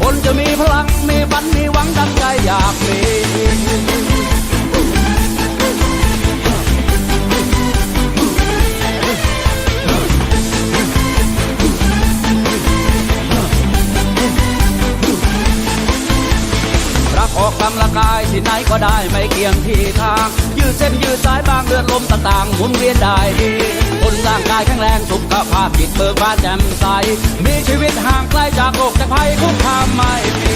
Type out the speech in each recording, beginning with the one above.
คนจะมีพลัง มีฝัน มีหวังดังใจอยากมีรักออกกำลังกายที่ไหนก็ได้ไม่เกี่ยงที่ทาง ยืดเส้นยืดสายบางเลือดลมต่างๆหมุนเวียนได้ดีคนร่างกายแข็งแรงสุขภาพจิตเบิกบานแจ่มใส มีชีวิตห่างไกลจากโรคจากภัยคุกคามไม่มี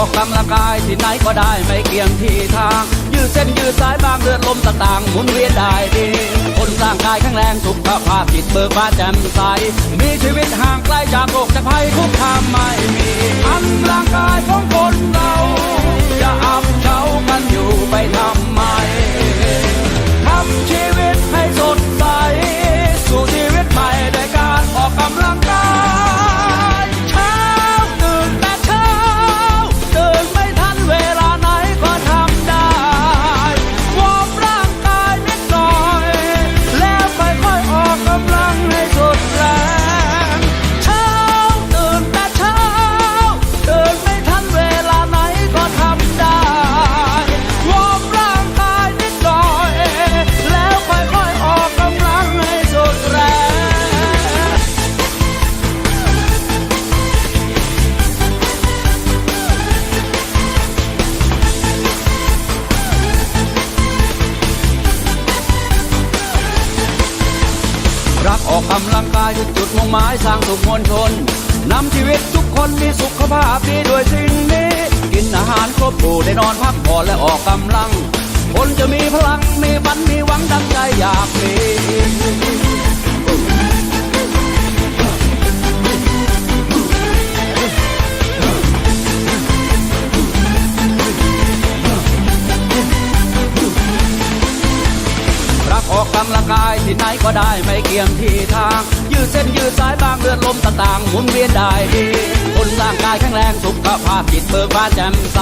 ออกกำลังกายที่ไหนก็ได้ไม่เกี่ยงที่ทาง ยืดเส้นยืดสายบางเลือดลมต่างๆหมุนเวียนได้ดีคนร่างกายแข็งแรงสุขภาพจิตเบิกบานแจ่มใส มีชีวิตห่างไกลจากโรคจากภัยคุกคามไม่มีอันร่างกาย รักออกกำลังกายคือจุดมุ่งหมายสร้างสุขมวลชนนำชีวิตทุกคนมีสุขภาพดีด้วยสิ่งนี้ กินอาหารครบถ้วนได้นอนพักผ่อนและออกกำลัง คนจะมีพลังมีบันมีหวังดังใจอยากมี กำลังกายที่ไหนก็ได้ไม่เกี่ยงที่ทาง ยืดเส้นยืดสายบางเลือดลมต่างๆหมุนเวียนได้ดีคนร่างกายแข็งแรงสุขภาพจิตเบิกบานแจ่มใส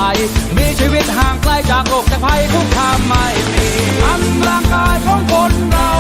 มีชีวิตห่างไกลจากโรคจากภัยทุกทามไม่มีทำร่างกายของคนเรา